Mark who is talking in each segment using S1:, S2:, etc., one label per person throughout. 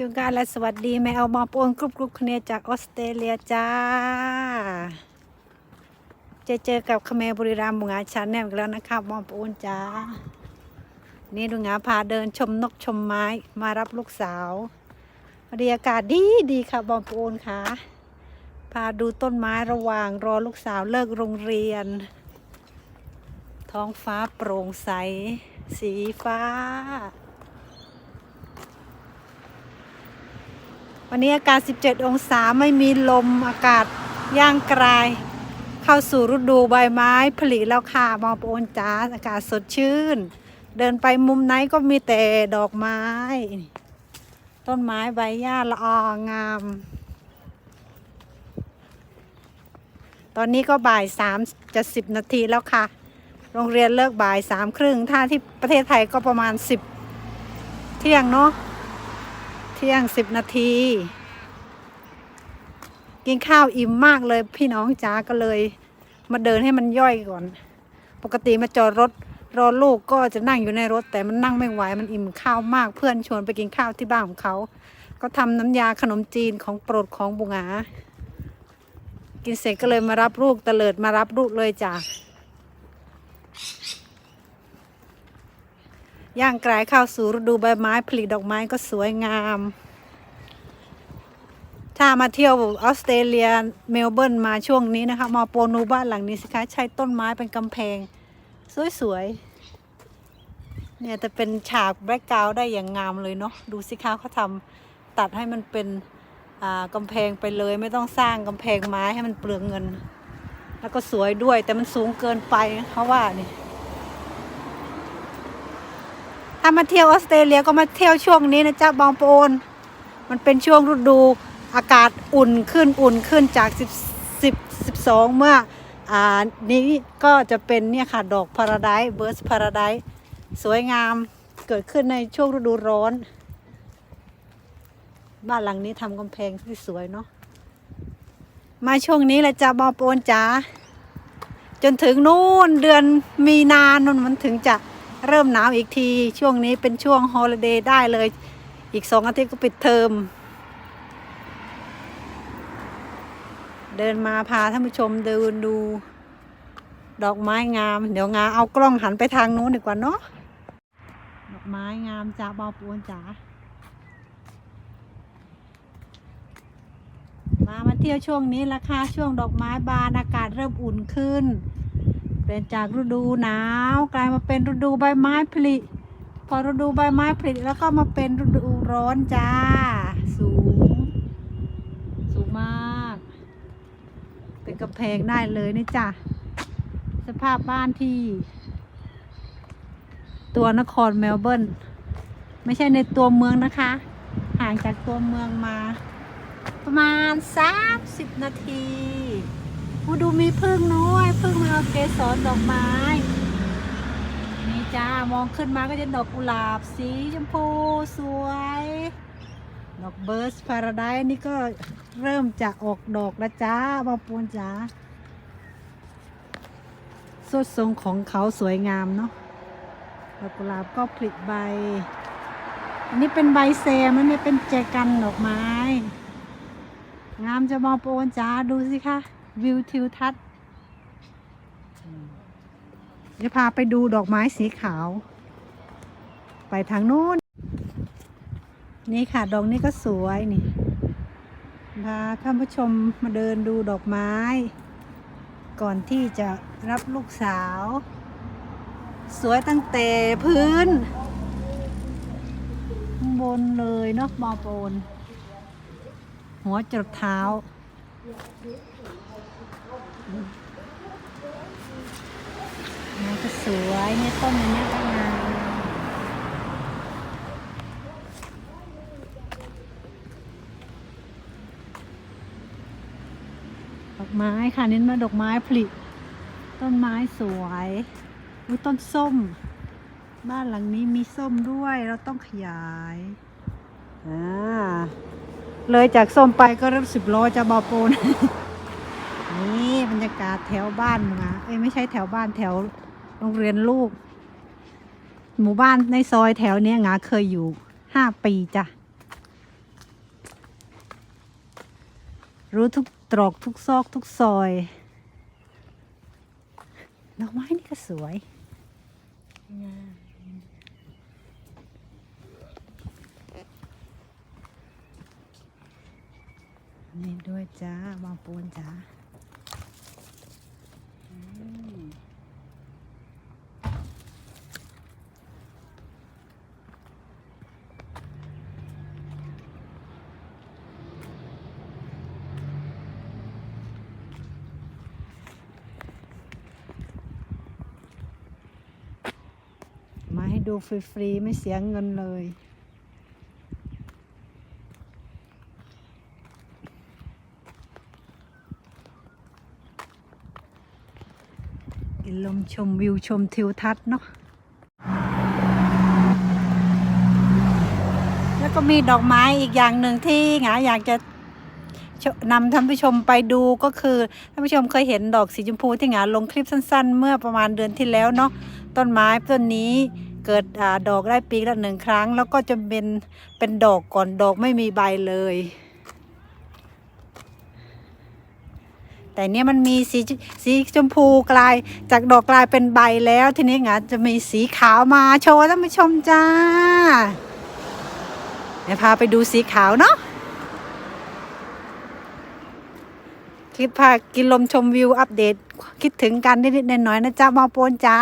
S1: จุงการและสวัสดีแม่เอามาปวนกรุบกรุบคเนจากออสเตรเลียจ้า จะเจอกับคเมบุรีรัมย์บุงาชาแนลกันแล้วนะครับมอปวนจ้า นี่ดุงาพาเดินชมนกชมไม้มารับลูกสาวบรรยากาศดีดีค่ะบอมปูนค่ะ พาดูต้นไม้ระหว่างรอลูกสาวเลิกโรงเรียน ท้องฟ้าโปร่งใส สีฟ้า วันนี้อากาศ 17 องศาไม่มีลมอากาศย่างกราย เข้าสู่ฤดูใบไม้ผลิแล้วค่ะมองโปนจ้าอากาศสดชื่น เดินไปมุมไหนก็มีแต่ดอกไม้ ต้นไม้ใบหญ้าละอองาม ตอนนี้ก็บ่ายสามจะสิบนาทีแล้วค่ะ โรงเรียนเลิกบ่ายสามครึ่งถ้าที่ประเทศไทยก็ประมาณสิบเที่ยงเนาะ เที่ยงสิบนาที กินข้าวอิ่มมากเลยพี่น้องจ๋าก็เลย มาเดินให้มันย่อยก่อน ปกติมาจอดรถรอลูกก็จะนั่งอยู่ในรถ แต่มันนั่งไม่ไหวมันอิ่มข้าวมากเพื่อนชวนไปกินข้าวที่บ้านของเขา ก็ทำน้ำยาขนมจีนของโปรดของบุงากินเสร็จก็เลยมารับลูกตะเลิดมารับลูกเลยจ้ะ ย่างกลายเข้าสู่ฤดูใบไม้ผลิดอกไม้ก็สวยงาม ถ้ามาเที่ยวออสเตรเลียเมลเบิร์นมาช่วงนี้นะคะ มาโปนูบ้านหลังนี้สิคะใช้ต้นไม้เป็นกำแพง สวยๆ เนี่ยแต่เป็นฉากแบ็กกราวได้อย่างงามเลยเนาะดูสิคะเขาทำตัดให้มันเป็นอ่ากำแพงไปเลยไม่ต้องสร้างกำแพงไม้ให้มันเปลืองเงิน แล้วก็สวยด้วยแต่มันสูงเกินไปเขาะว่านี่ ถ้ามาเที่ยวออสเตรเลียก็มาเที่ยวช่วงนี้นะจ๊ะบองโปนมันเป็นช่วงฤดูอากาศอุ่นขึ้นอุ่นขึ้นจาก10 10 12 เมื่ออ่านี้ก็จะเป็นเนี่ยค่ะดอกพาราไดเบิร์สพาราไดสวยงามเกิดขึ้นในช่วงฤดูร้อน บ้านหลังนี้ทำกำแพงที่สวยเนาะมาช่วงนี้แหละจ้ะบอโปนจ๋าจนถึงนู่นเดือนมีนานนนมันถึงจะ เริ่มหนาวอีกที ช่วงนี้เป็นช่วงฮอลิเดย์ได้เลย อีกสองอาทิตย์ก็ปิดเทอม เดินมาพาท่านผู้ชมเดินดู ดอกไม้งาม เดี๋ยวงาเอากล้องหันไปทางนู้นดีกว่าเนาะดอกไม้งามจ้าบอปวนจ๋ามามาเที่ยวช่วงนี้ละค่ะช่วงดอกไม้บานอากาศเริ่มอุ่นขึ้น ปลี่ยนจากฤดูหนาวกลายมาเป็นฤดูใบไม้ผลิพอฤดูใบไม้ผลิแล้วก็มาเป็นฤดูร้อนจ้า สูง สูงมาก เป็นกำแพงได้เลยนี่จ้ะสภาพบ้านที่ ตัวนครเมลเบิร์นไม่ใช่ในตัวเมืองนะคะ ห่างจากตัวเมืองมา ประมาณ 30 นาที อูดูมีพึ่งน้อยพึ่งมาเอาเกสรดอกไม้ นี่จ้ามองขึ้นมาก็จะดอกกุหลาบสีชมพูสวย ดอกเบิร์สพาราไดนี่ก็เริ่มจะออกดอกแล้วจ้าบอปูนจ้าสดทรงของเขาสวยงามเนาะดอกกุหลาบก็ผลิใบ อันนี้เป็นใบแซมันนี้เป็นแจกันดอกไม้ งามจะมองโปนจ้าดูสิคะ วิวทิวทัศน์จะพาไปดูดอกไม้สีขาว ไปทางนู้น นี่ค่ะ ดอกนี้ก็สวยนี่พาท่านผู้ชมมาเดินดูดอกไม้ ก่อนที่จะรับลูกสาว สวยตั้งแต่พื้นบนเลยเนาะมอโปนหัวจรดเท้า นี่ก็สวยเนี่ยต้นอันนี้ก็งามดอกไม้ค่ะเน้นมาดอกไม้ผลิต้นไม้สวยอุ้ยต้นส้ม บ้านหลังนี้มีส้มด้วยเราต้องขยายอ่าเลยจากส้มไปก็เริ่มสิบล้อจะบอโปนนี่ บรรยากาศแถวบ้านมึงอะเอ้ยไม่ใช่แถวบ้านแถวโรงเรียนลูก หมู่บ้านในซอยแถวเนี้ยงาเคยอยู่ห้าปีจ้ะ รู้ทุกตรอกทุกซอกทุกซอยดอกไม้นี่ก็สวยงามนี่ด้วยจ้าบางปูนจ้า ให้ดูฟรีๆ ไม่เสียเงินเลย กินลมชมวิวชมทิวทัศน์เนาะ แล้วก็มีดอกไม้อีกอย่างหนึ่งที่หงาอยากจะนำท่านผู้ชมไปดูก็คือท่านผู้ชมเคยเห็นดอกสีชมพูที่หงาลงคลิปสั้น ๆ เมื่อประมาณเดือนที่แล้วเนาะต้นไม้ต้นนี้ เกิดอดอกได้ปีละหนึ่งครั้ง แล้วก็จะเป็นเป็นดอกก่อนดอกไม่มีใบเลย แต่เนี้ยมันมีสีสีชมพูกลายจากดอกกลายเป็นใบแล้ว ทีนี้งาจะมีสีขาวมาโชว์ท่านผู้ชมจ้าเดี๋ยวพาไปดูสีขาวเนาะคลิปพากินลมชมวิวอัปเดต คิดถึงกันนิดๆหน่อยๆนะจ๊ะมอโปนจ้า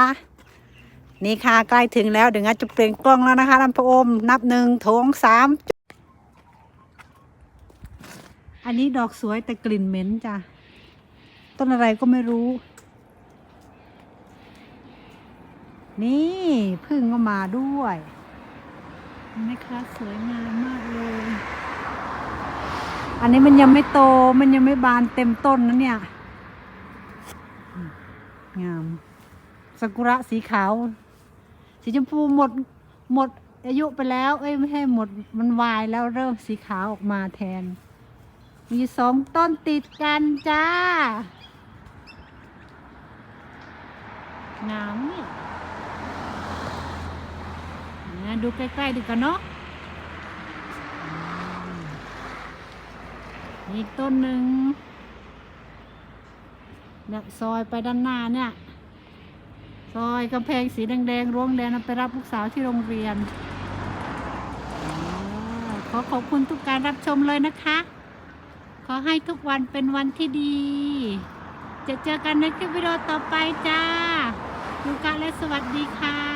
S1: นี่ค่ะใกล้ถึงแล้วเดี๋ยวงั้นจะเปลี่ยนกล้องแล้วนะคะท่านผู้ชมนับหนึ่งโถงสามอันนี้ดอกสวยแต่กลิ่นเหม็นจ้ะต้นอะไรก็ไม่รู้ นี่พึ่งก็มาด้วยนไหมคะสวยงามมากเลย อันนี้มันยังไม่โตมันยังไม่บานเต็มต้นนะเนี่ย งามซากุระสีขาว สีชมพูหมดหมดอายุไปแล้ว เอ้ยไม่ใช่หมดมันวายแล้วเริ่มสีขาวออกมาแทน มีสองต้นติดกันจ้างามเนี่ยนะดูใกล้ๆดีกันเนาะอีกต้นหนึ่งเนี่ยซอยไปด้านหน้าเนี่ย ซอยกำแพงสีแดงๆร่วงแดงไปรับลูกสาวที่โรงเรียนอขอขอบคุณทุกการรับชมเลยนะคะ ขอให้ทุกวันเป็นวันที่ดี จะเจอกันในคลิปวิดีโอต่อไปจ้าดูกาและสวัสดีค่ะ